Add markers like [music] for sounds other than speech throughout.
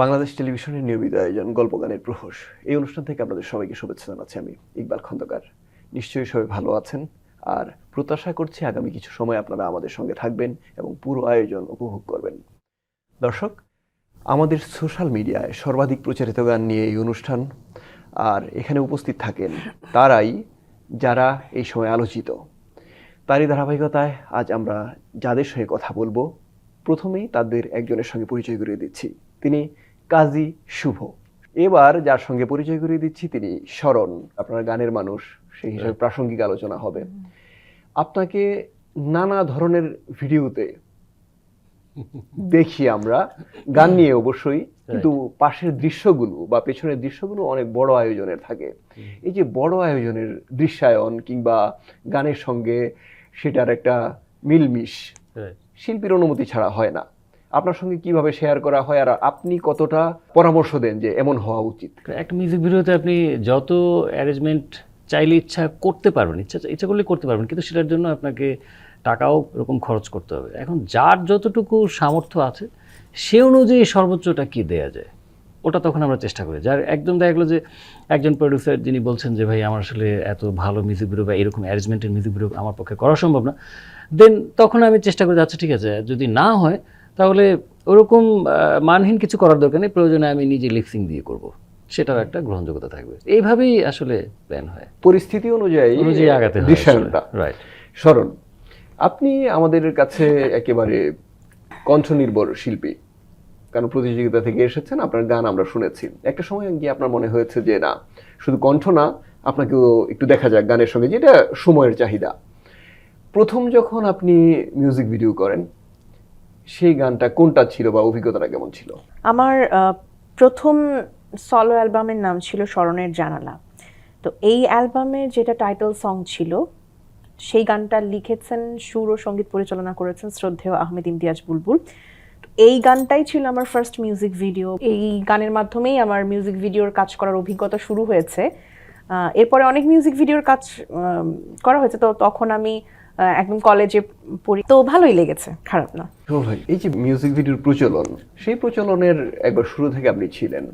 বাংলাদেশ টেলিভিশনের নিয়মিত আয়োজন গল্প গানের প্রহস এই অনুষ্ঠান থেকে আপনাদের সবাইকে শুভেচ্ছা জানাচ্ছি আমি ইকবাল খন্দকার। নিশ্চয়ই সবাই ভালো আছেন আর প্রত্যাশা করছি আগামী কিছু সময় আপনারা আমাদের সঙ্গে থাকবেন এবং পুরো আয়োজন উপভোগ করবেন। দর্শক, আমাদের সোশ্যাল মিডিয়ায় সর্বাধিক প্রচারিত গান নিয়ে এই অনুষ্ঠান আর এখানে উপস্থিত থাকেন তারাই যারা এই সময় আলোচিত। তারই ধারাবাহিকতায় আজ আমরা যাদের সঙ্গে কথা বলব, প্রথমেই তাদের একজনের সঙ্গে পরিচয় করিয়ে দিচ্ছি। তিনি কাজী শুভ। এবার যার সঙ্গে পরিচয় করিয়ে দিচ্ছি তিনি শরণ আপনার গানের মানুষ সেই হিসাবে প্রাসঙ্গিক আলোচনা হবে। আপনাকে নানা ধরনের ভিডিওতে দেখি আমরা গান নিয়ে অবশ্যই কিন্তু পাশের দৃশ্যগুলো বা পেছনের দৃশ্যগুলো অনেক বড় আয়োজনের থাকে। এই যে বড় আয়োজনের দৃশ্যায়ন কিংবা গানের সঙ্গে সেটার একটা মিলমিশ শিল্পীর অনুমতি ছাড়া হয় না। আপনার সঙ্গে কীভাবে শেয়ার করা হয় আর আপনি কতটা পরামর্শ দেন যে এমন হওয়া উচিত? একটা মিউজিক ভিডিওতে আপনি যত অ্যারেঞ্জমেন্ট চাইলে ইচ্ছা করতে পারবেন, ইচ্ছা ইচ্ছা করলে করতে পারবেন, কিন্তু সেটার জন্য আপনাকে টাকাও এরকম খরচ করতে হবে। এখন যার যতটুকু সামর্থ্য আছে, সে অনুযায়ী সর্বোচ্চটা কি দেয়া যায়, ওটা তখন আমরা চেষ্টা করি। যার একদম দেখা যে একজন প্রডিউসার যিনি বলছেন যে, ভাই, আমার আসলে এত ভালো মিউজিক ভিডিও বা এরকম অ্যারেঞ্জমেন্টের মিউজিক ভিডিও আমার পক্ষে করা সম্ভব না। দেন তখন আমি চেষ্টা করি আচ্ছা ঠিক আছে, যদি না হয় তাহলে ওরকম মানহীন কিছু করার দরকার নেই। প্রয়োজনে আমি নিজে লিপসিং দিয়ে করব। সেটার একটা গ্রহণযোগ্যতা থাকবে। এইভাবেই আসলে প্ল্যান হয়। পরিস্থিতি অনুযায়ী অনুযায়ী আগাতে দৃশ্যায়নটা রাইট স্মরণ আপনি আমাদের কাছে একেবারে কণ্ঠনির্ভর শিল্পী। কারণ প্রতিযোগিতা থেকে এসেছেন? আপনার গান আমরা শুনেছি। একটা সময় গিয়ে আপনার মনে হয়েছে যে না শুধু কণ্ঠ না আপনাকেও একটু দেখা যাক গানের সঙ্গে। যেটা সময়ের চাহিদা। প্রথম যখন আপনি মিউজিক ভিডিও করেন সেই গানটা কোনটা ছিল বা অভিজ্ঞতাটা কেমন ছিল? আমার প্রথম সলো অ্যালবামের নাম ছিল স্মরণের জানালা। তো এই অ্যালবামের যেটা টাইটেল সং ছিল, সেই গানটা লিখেছেন, সুর ও সংগীত পরিচালনা করেছেন শ্রদ্ধেয় আহমেদ ইমতিয়াজ বুলবুল। এই গানটাই ছিল আমার ফার্স্ট মিউজিক ভিডিও এই গানের মাধ্যমেই আমার মিউজিক ভিডিওর কাজ করার অভিজ্ঞতা শুরু হয়েছে। এরপরে অনেক মিউজিক ভিডিওর কাজ করা হয়েছে। তো তখন আমি একদম কলেজে পড়ি। তো ভালোই লেগেছে খারাপ না। ভাই এই যে মিউজিক ভিডিওর প্রচলন সেই প্রচলনের একবার শুরু থেকে আপনি ছিলেন।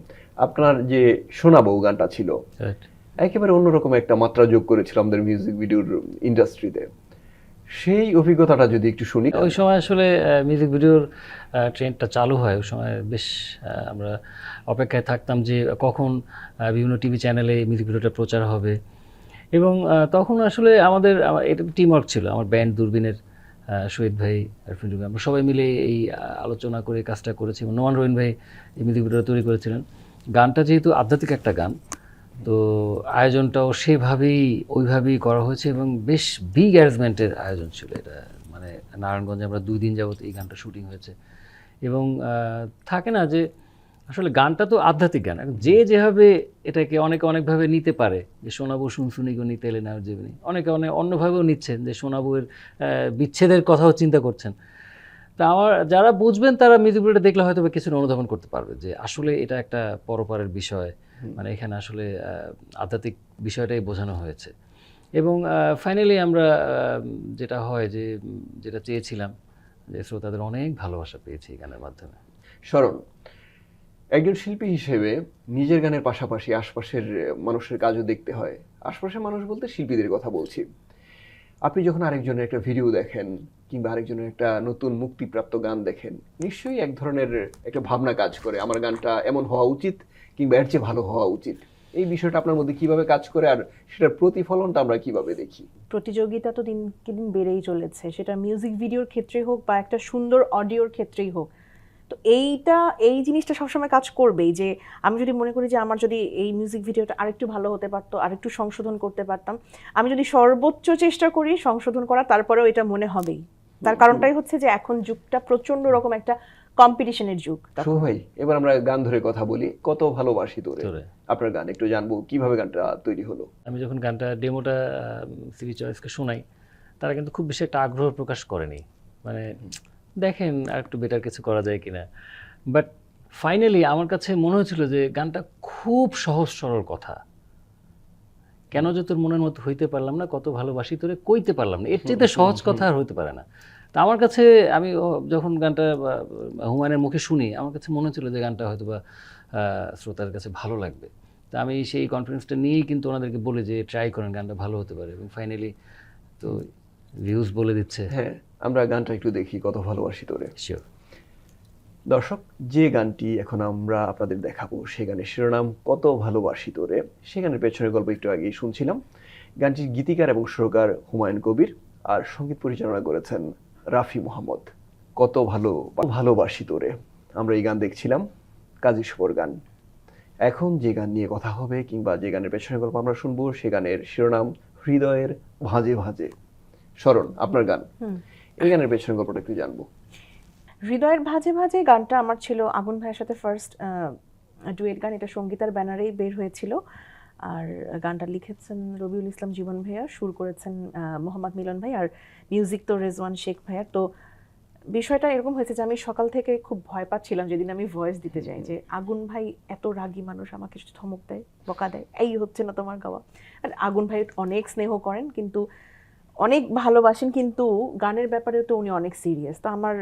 আপনার যে শোনাবো গানটা ছিল একেবারে অন্যরকম একটা মাত্রা যোগ করেছিল আমাদের মিউজিক ভিডিওর ইন্ডাস্ট্রিতে সেই অভিজ্ঞতাটা যদি একটু শুনি ওই সময় আসলে মিউজিক ভিডিওর ট্রেন্ডটা চালু হয়। ওই সময় বেশ আমরা অপেক্ষায় থাকতাম যে কখন বিভিন্ন টিভি চ্যানেলে মিউজিক ভিডিওটা প্রচার হবে। এবং তখন আসলে আমাদের এটা টিম ওয়ার্ক ছিল। আমার ব্যান্ড দূরবীনের শহীদ ভাই আরফিন রুবি আমরা সবাই মিলে এই আলোচনা করে কাজটা করেছি এবং নোমান রহিন ভাই এই মিউজিক তৈরি করেছিলেন। গানটা যেহেতু আধ্যাত্মিক একটা গান, তো আয়োজনটাও সেভাবেই, ওইভাবেই করা হয়েছে এবং বেশ বিগ অ্যারেঞ্জমেন্টের আয়োজন ছিল এটা। মানে নারায়ণগঞ্জে আমরা দুই দিন যাবত এই গানটা শুটিং হয়েছে। এবং থাকে না যে আসলে গানটা তো আধ্যাত্মিক গান। যে যেভাবে এটাকে অনেকে অনেকভাবে নিতে পারে যে সোনাবু শুনশুনি নিতে এলে না জীবনী অনেকে অনেক অন্যভাবেও নিচ্ছেন যে সোনাবুয়ের বিচ্ছেদের কথাও চিন্তা করছেন। তা আমার যারা বুঝবেন তারা মিউজিক ভিডিওটা দেখলে হয়তো বা কিছুটা অনুধাবন করতে পারবে যে আসলে এটা একটা পরপারের বিষয়। মানে এখানে আসলে আধ্যাত্মিক বিষয়টাই বোঝানো হয়েছে। এবং ফাইনালি আমরা যেটা হয় যে যেটা চেয়েছিলাম যে শ্রোতাদের অনেক ভালোবাসা পেয়েছি এই গানের মাধ্যমে। স্মরণ। একজন শিল্পী হিসেবে নিজের গানের পাশাপাশি আশপাশের মানুষের কাজও দেখতে হয়। আশপাশের মানুষ বলতে শিল্পীদের কথা বলছি। আপনি যখন আরেকজনের একটা ভিডিও দেখেন কিংবা আরেকজনের একটা নতুন মুক্তিপ্রাপ্ত গান দেখেন, নিশ্চয়ই এক ধরনের একটা ভাবনা কাজ করে, আমার গানটা এমন হওয়া উচিত কিংবা এর চেয়ে ভালো হওয়া উচিত। এই বিষয়টা আপনার মধ্যে কীভাবে কাজ করে আর সেটার প্রতিফলনটা আমরা কীভাবে দেখি? প্রতিযোগিতা তো দিনকে দিন বেড়েই চলেছে। সেটা মিউজিক ভিডিওর ক্ষেত্রেই হোক বা একটা সুন্দর অডিওর ক্ষেত্রেই হোক তো এইটা এই জিনিসটা সবসময় কাজ করবেই যে আমি যদি মনে করি যে আমার যদি এই মিউজিক ভিডিওটা আরেকটু ভালো হতে পারতো আরেকটু সংশোধন করতে পারতাম আমি যদি সর্বোচ্চ চেষ্টা করি সংশোধন করা তারপরেও এটা মনে হবেই। তার কারণটাই হচ্ছে যে এখন যুগটা প্রচণ্ড রকম একটা কম্পিটিশনের যুগ। ভাই এবার আমরা গান ধরে কথা বলি কত ভালোবাসি তোরে? তোরে। আপনার গান একটু জানব কীভাবে গানটা তৈরি হলো? আমি যখন গানটা ডেমোটা সিরি চয়েসকে শোনাই তারা কিন্তু খুব বেশি একটা আগ্রহ প্রকাশ করেনি। মানে দেখেন আর একটু বেটার কিছু করা যায় কিনা। বাট ফাইনালি আমার কাছে মনে হয়েছিল যে গানটা খুব সহজ সরল কথা। কেন যে তোর মনের মতো হইতে পারলাম না কত ভালোবাসি তোরে কইতে পারলাম না। এর চেয়ে সহজ কথা আর হইতে পারে না। তা আমার কাছে আমি যখন গানটা হুমায়ুনের মুখে শুনি আমার কাছে মনে হচ্ছিল যে গানটা হয়তো বা শ্রোতার কাছে ভালো লাগবে। তা আমি সেই কনফিডেন্সটা নিয়েই কিন্তু ওনাদেরকে বলে যে ট্রাই করেন গানটা ভালো হতে পারে। এবং ফাইনালি তো ভিউজ বলে দিচ্ছে। হ্যাঁ। আমরা গানটা একটু দেখি কত ভালোবাসি তোরে। দর্শক যে গানটি এখন আমরা আপনাদের দেখাবো সে গানের শিরোনাম কত ভালোবাসি তোরে সে গানের পেছনের গল্প একটু আগেই শুনছিলাম। গানটির গীতিকার এবং সুরকার হুমায়ুন কবির আর সংগীত পরিচালনা করেছেন রাফি মোহাম্মদ। কত ভালো ভালোবাসি তোরে আমরা এই গান দেখছিলাম কাজী শুভর গান। এখন যে গান নিয়ে কথা হবে কিংবা যে গানের পেছনের গল্প আমরা শুনব সে গানের শিরোনাম হৃদয়ের ভাঁজে ভাঁজে। স্মরণ আপনার গান। হুম। এই গানের পেছনের গল্পটা একটু জানব। হৃদয়ের ভাজে ভাজে গানটা আমার ছিল, আগুন ভাইয়ের সাথে ফার্স্ট ডুয়েট গান, এটা সঙ্গীতার ব্যানারেই বের হয়েছিল। আর গানটা লিখেছেন রবিউল ইসলাম জীবন ভাইয়া, সুর করেছেন মোহাম্মদ মিলন ভাই আর মিউজিক তো রেজওয়ান শেখ ভাইয়ার তো বিষয়টা এরকম হয়েছে যে আমি সকাল থেকে খুব ভয় পাচ্ছিলাম যেদিন আমি ভয়েস দিতে যাই যে আগুন ভাই এত রাগী মানুষ আমাকে ধমক দেয়, বকা দেয়, এই হচ্ছে না তোমার গাওয়া। আর আগুন ভাই অনেক স্নেহ করেন, কিন্তু অনেক ভালোবাসেন কিন্তু গানের ব্যাপারে তো উনি অনেক সিরিয়াস তো আমার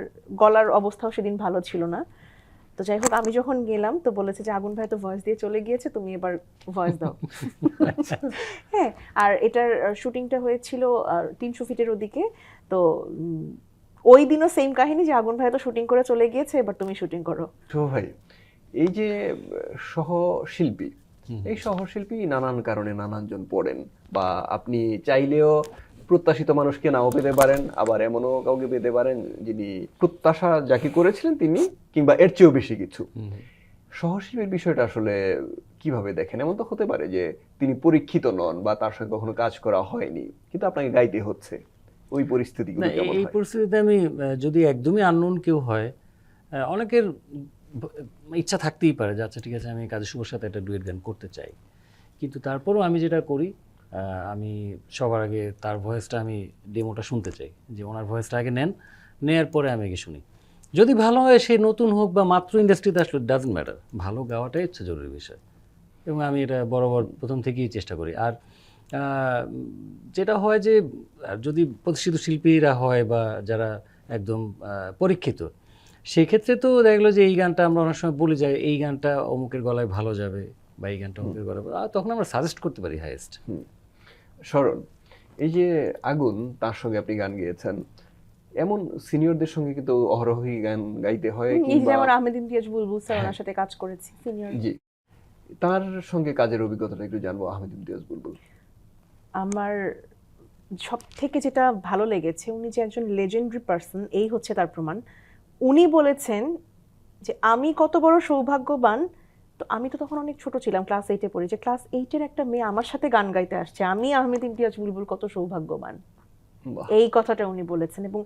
গলার অবস্থাও সেদিন ভালো ছিল না। তো যাই হোক আমি যখন গেলাম তো বলেছে যে আগুন ভাই তো ভয়েস দিয়ে চলে গিয়েছে তুমি এবার ভয়েস দাও। [laughs] হ্যাঁ আর এটার শুটিংটা হয়েছিল তিনশো ফিটের ওদিকে। তো ওই দিনও সেম কাহিনী যে আগুন ভাই তো শুটিং করে চলে গিয়েছে এবার তুমি শুটিং করো। তো ভাই এই যে সহশিল্পী এই সহশিল্পী নানান কারণে নানানজন পড়েন বা আপনি চাইলেও প্রত্যাশিত মানুষকে নাও পেতে পারেন আবার এমনও কাউকে পেতে পারেন যিনি প্রত্যাশা যাকে করেছিলেন তিনি কিংবা এর চেয়েও বেশি কিছু। সহশিল্পীর বিষয়টা আসলে কীভাবে দেখেন? এমন তো হতে পারে যে তিনি পরীক্ষিত নন বা তার সঙ্গে কখনো কাজ করা হয়নি কিন্তু আপনাকে গাইতে হচ্ছে। ওই পরিস্থিতি এই পরিস্থিতিতে আমি যদি একদমই আননোন কেউ হয় অনেকের ইচ্ছা থাকতেই পারে যে আচ্ছা ঠিক আছে আমি কাজী শুভর সাথে একটা ডুয়েট গান করতে চাই। কিন্তু তারপরও আমি যেটা করি আমি সবার আগে তার ভয়েসটা আমি ডেমোটা শুনতে চাই। যে ওনার ভয়েসটা আগে নেন নেয়ার পরে আমি আগে শুনি। যদি ভালো হয় সে নতুন হোক বা মাত্র ইন্ডাস্ট্রিতে আসলে ডাজন্ট ম্যাটার ভালো গাওয়াটাই হচ্ছে জরুরি বিষয়। এবং আমি এটা বরাবর প্রথম থেকেই চেষ্টা করি। আর যেটা হয় যে যদি প্রতিষ্ঠিত শিল্পীরা হয় বা যারা একদম পরীক্ষিত সেই ক্ষেত্রে তো দেখল যে এই গানটা আমরা অনেক সময় বলি যাই এই গানটা অমুকের গলায় ভালো যাবে বা এই গানটা অমুকের গলায় তখন আমরা সাজেস্ট করতে পারি হাইয়েস্ট স্মরণ এই যে আগুন তার সঙ্গে আপনি গান গেয়েছেন এমন সিনিয়রদের সঙ্গে কিন্তু অহরহই গান গাইতে হয় যেমন আহমেদ ইমতিয়াজ বুলবুল স্যার ওনার সাথে কাজ করেছি সিনিয়র। জি। তার সঙ্গে কাজের অভিজ্ঞতাটা একটু জানব আহমেদ ইমতিয়াজ বুলবুল। আমার সব থেকে যেটা ভালো লেগেছে উনি যে একজন লেজেন্ডারি পার্সন এই হচ্ছে তার প্রমাণ। উনি বলেছেন যে আমি কত বড় সৌভাগ্যবান তো আমি তো তখন অনেক ছোট ছিলাম ক্লাস এইটে পড়ি। যে ক্লাস এইটের একটা মেয়ে আমার সাথে গান গাইতে আসছে। আমি আহমেদ ইমতিয়াজ বুলবুল কত সৌভাগ্যবান। এই কথাটা উনি বলেছেন এবং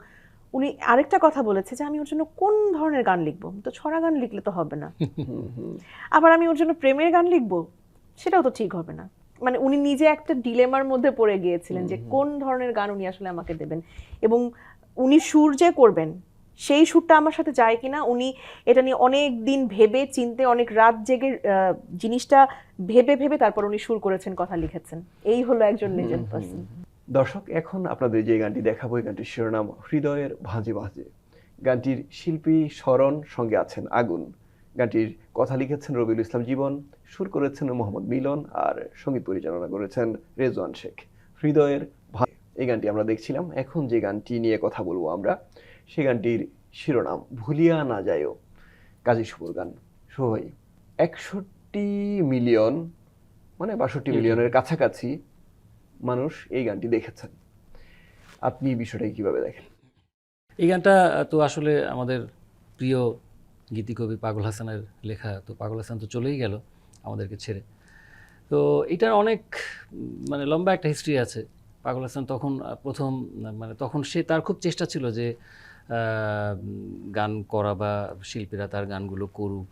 উনি আরেকটা কথা বলেছে যে আমি ওর জন্য কোন ধরনের গান লিখব? তো ছড়া গান লিখলে তো হবে না। আবার আমি ওর জন্য প্রেমের গান লিখব? সেটাও তো ঠিক হবে না। মানে উনি নিজে একটা ডিলেমার মধ্যে পড়ে গিয়েছিলেন যে কোন ধরনের গান উনি আসলে আমাকে দেবেন? এবং উনি সুর যে করবেন সেই সুরটা আমার সাথে যায় কিনা উনি এটা নিয়ে অনেক দিন ভেবে চিনতে অনেক রাত জেগে জিনিসটা ভেবে ভেবে তারপর উনি সুর করেছেন কথা লিখেছেন। এই হলো একজন লেজেন্ড পার্সন দর্শক এখন আপনাদের যে গানটি দেখাবো এই গানটির শিরোনাম হৃদয়ের ভাঁজে ভাঁজে। গানটির শিল্পী স্মরণ সঙ্গে আছেন আগুন। গানটির কথা লিখেছেন রবিউল ইসলাম জীবন সুর করেছেন মোহাম্মদ মিলন আর সংগীত পরিচালনা করেছেন রেজওয়ান শেখ। হৃদয়ের এই গানটি আমরা দেখছিলাম। এখন যে গানটি নিয়ে কথা বলব আমরা সেই গানটির শিরোনাম ভুলিয়া না যায়ও কাজী শুভর গান ভাই একষট্টি মিলিয়ন মানে বাষট্টি মিলিয়নের কাছাকাছি মানুষ এই গানটি দেখেছেন। আপনি বিষয়টাকে কীভাবে দেখেন? এই গানটা তো আসলে আমাদের প্রিয় গীতিকবি পাগল হাসানের লেখা তো পাগল হাসান তো চলেই গেল আমাদেরকে ছেড়ে। তো এটার অনেক মানে লম্বা একটা হিস্ট্রি আছে। পাগল হাসান তখন প্রথম মানে তখন সে তার খুব চেষ্টা ছিল যে গান করা বা শিল্পীরা তার গানগুলো করুক,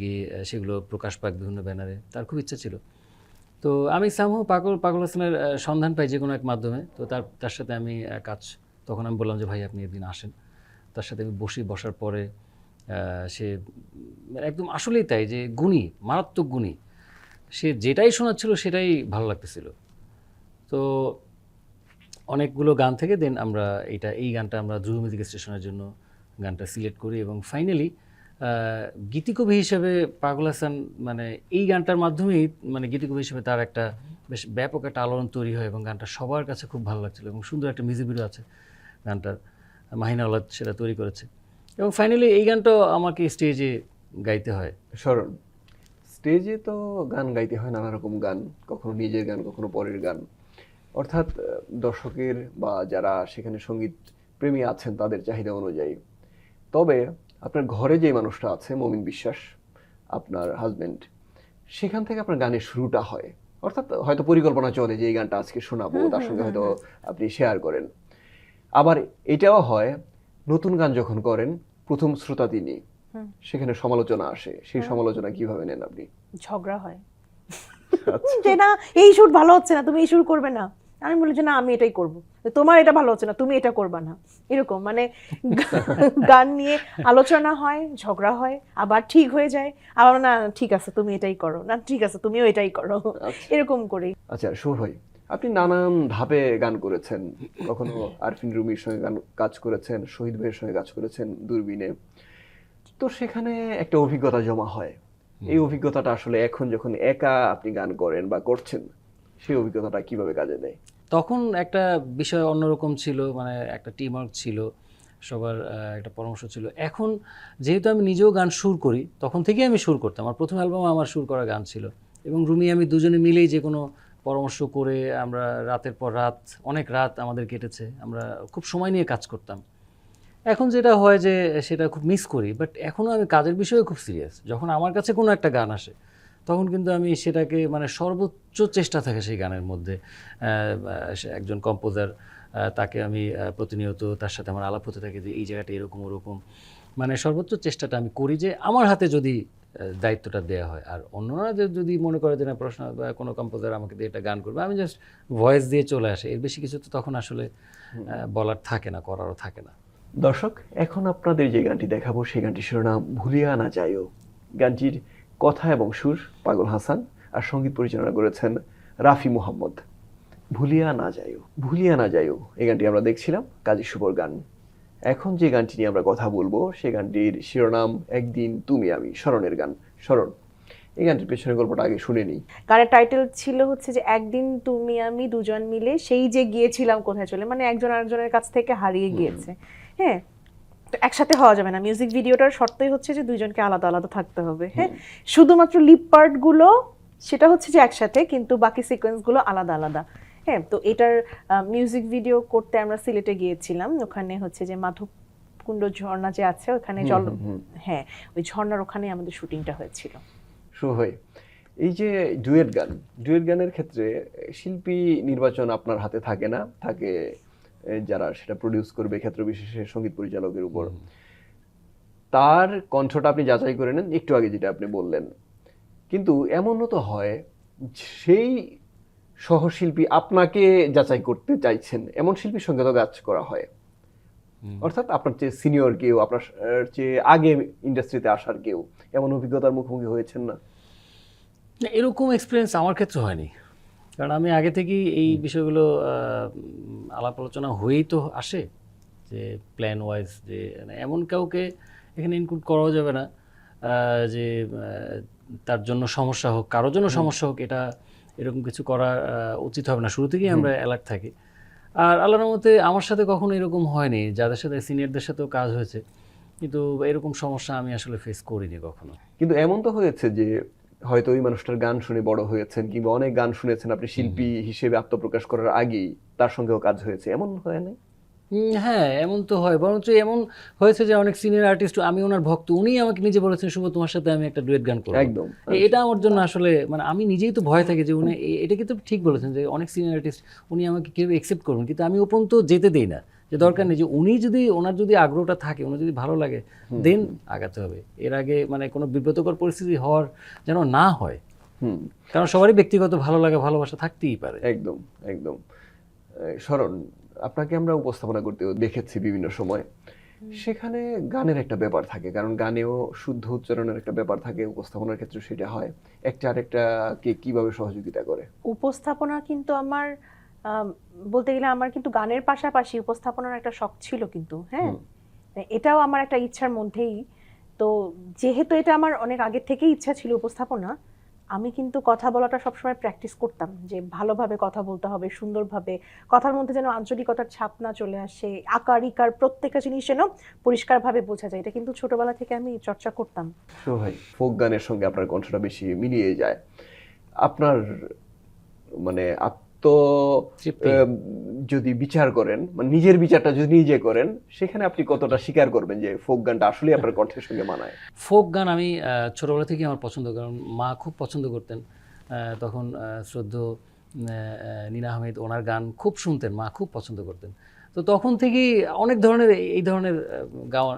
গিয়ে সেগুলো প্রকাশ পাক বিভিন্ন ব্যানারে, তার খুব ইচ্ছা ছিল। তো আমি সামহ পাগল পাগল হাসানের সন্ধান পাই যে কোনো এক মাধ্যমে। তো তার তার সাথে আমি কাজ, তখন আমি বললাম যে, ভাই, আপনি একদিন আসেন। তার সাথে আমি বসি, বসার পরে সে একদম আসলেই তাই যে গুণী, মারাত্মক গুণী। সে যেটাই শোনাচ্ছিল সেটাই ভালো লাগতেছিল। তো অনেকগুলো গান থেকে দেন আমরা এটা এই গানটা আমরা ধ্রুব মিউজিক স্টেশনের জন্য গানটা সিলেক্ট করি এবং ফাইনালি গীতিকবি হিসেবে পাগল হাসান মানে এই গানটার মাধ্যমেই মানে গীতিকবি হিসেবে তার একটা বেশ ব্যাপক একটা আলোড়ন তৈরি হয় এবং গানটা সবার কাছে খুব ভালো লাগছিল এবং সুন্দর একটা মিউজিক ভিডিও আছে গানটার, মাহিনা আওলাদ সেটা তৈরি করেছে। এবং ফাইনালি এই গানটাও আমাকে স্টেজে গাইতে হয়। স্মরণ স্টেজে তো গান গাইতে হয় নানা রকম গান, কখনো নিজের গান, কখনো পরের গান। অর্থাৎ দর্শকের বা যারা সেখানে সংগীত প্রেমী আছেন তাদের চাহিদা অনুযায়ী। তবে আপনার ঘরে যে মানুষটা আছে মমিন বিশ্বাস আপনার হাজবেন্ড সেখান থেকে আপনার গানের শুরুটা হয়। অর্থাৎ হয়তো পরিকল্পনা চলে যে এই গানটা আজকে শোনাবো তার সঙ্গে হয়তো আপনি শেয়ার করেন। আবার এটাও হয় নতুন গান যখন করেন প্রথম শ্রোতা তিনি সেখানে সমালোচনা আসে। সেই সমালোচনা কীভাবে নেন আপনি? ঝগড়া হয়। আচ্ছা। যে না এই সুর ভালো হচ্ছে না তুমি এই সুর করবে না। আমি বলি যে না আমি এটাই করব। তোমার এটা ভালো হচ্ছে না তুমি এটা করবা না। এরকম মানে [laughs] গান নিয়ে আলোচনা হয় ঝগড়া হয় আবার ঠিক হয়ে যায় আবার না ঠিক আছে তুমি এটাই করো। না ঠিক আছে তুমিও এটাই করো। এরকম করি আচ্ছা ভাই আপনি নানান ধাপে গান করেছেন। কখনো আরফিন রুমির সঙ্গে গান কাজ করেছেন শহীদ ভাইয়ের সঙ্গে কাজ করেছেন দূরবীনে। তো সেখানে একটা অভিজ্ঞতা জমা হয়। এই অভিজ্ঞতাটা আসলে এখন যখন একা আপনি গান করেন বা করছেন সেই অভিজ্ঞতাটা কীভাবে কাজে দেয়? তখন একটা বিষয় অন্যরকম ছিল মানে একটা টিম ওয়ার্ক ছিল, সবার একটা পরামর্শ ছিল। এখন যেহেতু আমি নিজেও গান সুর করি, তখন থেকেই আমি সুর করতাম। আমার প্রথম অ্যালবামে আমার সুর করা গান ছিল। এবং রুমি, আমি দুজনে মিলেই যে কোনো পরামর্শ করে আমরা রাতের পর রাত, অনেক রাত আমাদের কেটেছে। আমরা খুব সময় নিয়ে কাজ করতাম। এখন যেটা হয় যে, সেটা খুব মিস করি বাট এখনও আমি কাজের বিষয়ে খুব সিরিয়াস যখন আমার কাছে কোনো একটা গান আসে তখন কিন্তু আমি সেটাকে মানে সর্বোচ্চ চেষ্টা থাকে সেই গানের মধ্যে। একজন কম্পোজার তাকে আমি প্রতিনিয়ত তার সাথে আমার আলাপ হতে থাকে যে এই জায়গাটা এরকম ওরকম। মানে সর্বোচ্চ চেষ্টাটা আমি করি যে আমার হাতে যদি দায়িত্বটা দেওয়া হয়। আর অন্যরা যদি মনে করে যে না প্রশ্ন বা কোনো কম্পোজার আমাকে দিয়ে এটা গান করবে আমি জাস্ট ভয়েস দিয়ে চলে আসে। এর বেশি কিছু তো তখন আসলে বলার থাকে না করারও থাকে না। দর্শক এখন আপনাদের যে গানটি দেখাবো সেই গানটির শিরোনাম ভুলিয়া না যাইও গানটির কথা এবং সুর পাগল হাসান আর সংগীত পরিচালনা করেছেন রাফি মুহাম্মদ। ভুলিয়া না যাইও ভুলিয়া না যাইও এই গানটি আমরা দেখছিলাম কাজী শুভর গান। এখন যে গানটি নিয়ে আমরা কথা বলব সেই গানটির শিরোনাম একদিন তুমি আমি স্মরণের গান স্মরণ। এই গানটির পেছনের গল্পটা আগে শুনে নিই। গানের টাইটেল ছিল হচ্ছে যে একদিন তুমি আমি দুজন মিলে সেই যে গিয়েছিলাম কোথায় চলে? মানে একজন আরেকজনের কাছ থেকে হারিয়ে গিয়েছে। হ্যাঁ? তো একসাথে হওয়া যাবে না। মিউজিক ভিডিওটার শর্তই হচ্ছে যে দুইজনকে আলাদা আলাদা থাকতে হবে হ্যাঁ? শুধুমাত্র লিপ পার্টগুলো সেটা হচ্ছে যে একসাথে কিন্তু বাকি সিকোয়েন্সগুলো আলাদা আলাদা হ্যাঁ? তো এটার মিউজিক ভিডিও করতে আমরা সিলেটে গিয়েছিলাম। ওখানে হচ্ছে যে মাধব মাধবকুণ্ড ঝর্ণা যে আছে ওখানে জল হ্যাঁ ওই ঝর্ণার ওখানে আমাদের শুটিংটা হয়েছিল। শুভ ভাই এই যে ডুয়েট গান ডুয়েট গানের ক্ষেত্রে শিল্পী নির্বাচন আপনার হাতে থাকে না? থাকে যারা সেটা প্রডিউস করবে ক্ষেত্র বিশেষে সংগীত পরিচালকের উপর। তার কণ্ঠটা আপনি যাচাই করে নেন একটু আগে যেটা আপনি বললেন। কিন্তু এমনও তো হয় সেই সহশিল্পী আপনাকে যাচাই করতে চাইছেন এমন শিল্পীর সঙ্গে তো কাজ করা হয়। অর্থাৎ আপনার চেয়ে সিনিয়র কেউ আপনার চেয়ে আগে ইন্ডাস্ট্রিতে আসার কেউ এমন অভিজ্ঞতার মুখোমুখি হয়েছেন না? না, এরকম এক্সপিরিয়েন্স আমার ক্ষেত্রে হয়নি। কারণ আমি আগে থেকেই এই বিষয়গুলো আলাপ আলোচনা হয়েই তো আসে যে প্ল্যান ওয়াইজ যে মানে এমন কাউকে এখানে ইনক্লুড করাও যাবে না যে তার জন্য সমস্যা হোক কারোর জন্য সমস্যা হোক এটা এরকম কিছু করা উচিত হবে না। শুরু থেকেই আমরা অ্যালার্ট থাকি। আর আল্লাহর মতে আমার সাথে কখনো এরকম হয়নি যাদের সাথে সিনিয়রদের সাথেও কাজ হয়েছে। কিন্তু এরকম সমস্যা আমি আসলে ফেস করিনি কখনো। কিন্তু এমন তো হয়েছে যে হয়তো ওই মানুষটার গান শুনে বড় হয়েছেন কিংবা অনেক গান শুনেছেন আপনি শিল্পী হিসেবে আত্মপ্রকাশ করার আগেই তার সঙ্গেও কাজ হয়েছে। এমন হয় না হ্যাঁ এমন তো হয়। বরঞ্চ এমন হয়েছে যে অনেক সিনিয়র আর্টিস্ট আমি ওনার ভক্ত উনি আমাকে নিজে বলেছেন শুভ তোমার সাথে আমি একটা ডুয়েট গান করব। একদম এটা আমার জন্য আসলে মানে আমি নিজেই তো ভয় থাকি যে উনি এটা কিন্তু ঠিক বলেছেন যে অনেক সিনিয়র আর্টিস্ট উনি আমাকে কেউ একসেপ্ট করবেন। কিন্তু আমি ওপন তো যেতে দেই না। যে দরকার নেই যে উনি যদি ওনার যদি আগ্রহটা থাকে উনি যদি ভালো লাগে দেন আগাতে হবে। এর আগে মানে কোনো বিব্রতকর পরিস্থিতি হওয়ার যেন না হয়। হুম। কারণ সবারই ব্যক্তিগত ভালো লাগে ভালোবাসা থাকতেই পারে। একদম একদম। শরণ আপনাকে আমরা উপস্থাপনা করতে দেখেছি বিভিন্ন সময়। সেখানে গানের একটা ব্যাপার থাকে কারণ গানেও শুদ্ধ উচ্চারণের একটা ব্যাপার থাকে উপস্থাপনার ক্ষেত্রে সেটা হয়। একটা আরেকটা কে কীভাবে সহযোগিতা করে? উপস্থাপনা কিন্তু আমার আম, বলতে গেলে আমার কিন্তু গানের পাশাপাশি উপস্থাপনার একটা শখ ছিল কিন্তু হ্যাঁ? এটাও আমার একটা ইচ্ছার মধ্যেই। তো যেহেতু এটা আমার অনেক আগের থেকেই ইচ্ছা ছিল উপস্থাপনা আমি কিন্তু কথা বলাটা সবসময় প্র্যাকটিস করতাম যে ভালোভাবে কথা বলতে হবে সুন্দরভাবে। কথার মধ্যে যেন আঞ্চলিকতার ছাপ না চলে আসে আকার ইকার প্রত্যেকটা জিনিস যেন পরিষ্কারভাবে বোঝা যায়। এটা কিন্তু ছোটবেলা থেকে আমি চর্চা করতাম। ভাই ফোক গানের সঙ্গে আপনার কণ্ঠটা বেশি মিলিয়ে যায়। আপনার মানে আহ, যদি বিচার করেন মানে নিজের বিচারটা যদি নিজে করেন সেখানে আপনি কতটা স্বীকার করবেন যে ফোক গানটা আসলে আপনার কণ্ঠের সঙ্গে মানায়? ফোক গান আমি ছোটবেলা থেকেই আমার পছন্দ কারণ মা খুব পছন্দ করতেন। তখন শ্রদ্ধ নীনা আহমেদ ওনার গান খুব শুনতেন মা খুব পছন্দ করতেন। তো তখন থেকেই অনেক ধরনের এই ধরনের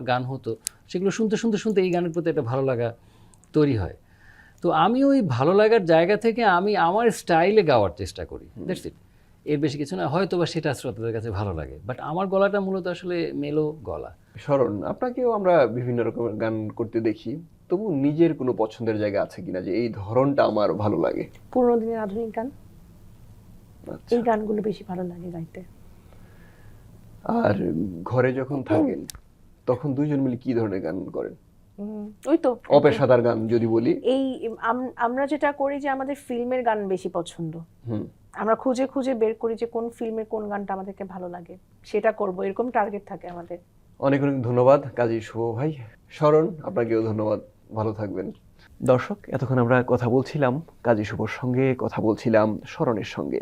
গান হতো। সেগুলো শুনতে শুনতে শুনতে এই গানের প্রতি একটা ভালো লাগা তৈরি হয়। তো আমি ওই ভালো লাগার জায়গা থেকে আমি আমার স্টাইলে গাওয়ার চেষ্টা করি দ্যাটস ইট এর বেশি কিছু না হয়তো বা সেটা শ্রোতাদের কাছে ভালো লাগে বাট আমার গলাটা মূলত আসলে মেলো গলা। স্মরণ আপনাকেও আমরা বিভিন্ন রকমের গান করতে দেখি তবু নিজের কোনো পছন্দের জায়গা আছে কিনা যে এই ধরনটা আমার ভালো লাগে? পুরোনো দিনের আধুনিক গান? আচ্ছা। এই গানগুলো বেশি ভালো লাগে গাইতে। আর ঘরে যখন থাকেন তখন দুইজন মিলে কি ধরনের গান করেন? ওই তো। অপেশাদার গান যদি বলি। এই আমরা যেটা করি যে আমাদের ফিল্মের গান বেশি পছন্দ। আমরা খুঁজে খুঁজে বের করি যে কোন ফিল্মের কোন গানটা আমাদেরকে ভালো লাগে। সেটা করব এরকম টার্গেট থাকে আমাদের। অনেক অনেক ধন্যবাদ কাজী শুভ ভাই। স্মরণ আপনাকেও ধন্যবাদ। ভালো থাকবেন। দর্শক এতক্ষণ আমরা কথা বলছিলাম কাজী শুভর সঙ্গে কথা বলছিলাম স্মরণের সঙ্গে।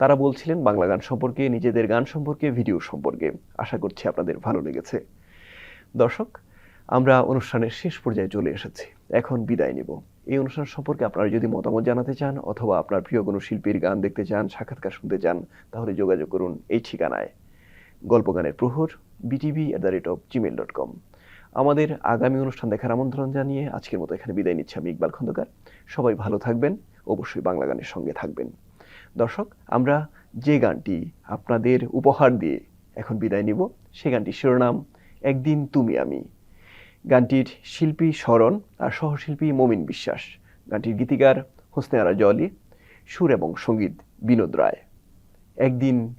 তারা বলছিলেন বাংলা গান সম্পর্কে নিজেদের গান সম্পর্কে ভিডিও সম্পর্কে। আশা করছি আপনাদের ভালো লেগেছে। দর্শক আমরা অনুষ্ঠানের শেষ পর্যায়ে চলে এসেছি। এখন বিদায় নিব। এই অনুষ্ঠান সম্পর্কে আপনারা যদি মতামত জানাতে চান অথবা আপনার প্রিয় কোনো শিল্পীর গান দেখতে চান, সাক্ষাৎকার শুনতে চান, তাহলে যোগাযোগ করুন এই ঠিকানায়। গল্প গানের প্রহর BTV at the rate of Gmail dot com আমাদের আগামী অনুষ্ঠান দেখার আমন্ত্রণ জানিয়ে আজকের মতো এখানে বিদায় নিচ্ছি আমি ইকবাল খন্দকার। সবাই ভালো থাকবেন, অবশ্যই বাংলা গানের সঙ্গে থাকবেন। দর্শক, আমরা যে গানটি আপনাদের উপহার দিয়ে এখন বিদায় নিব, সে গানটির শিরোনাম, একদিন তুমি আমি। গানটির শিল্পী স্মরণ আর সহশিল্পী মমিন বিশ্বাস। গানটির গীতিকার হোসনে আরা জলি সুর এবং সংগীত বিনোদ রায়। একদিন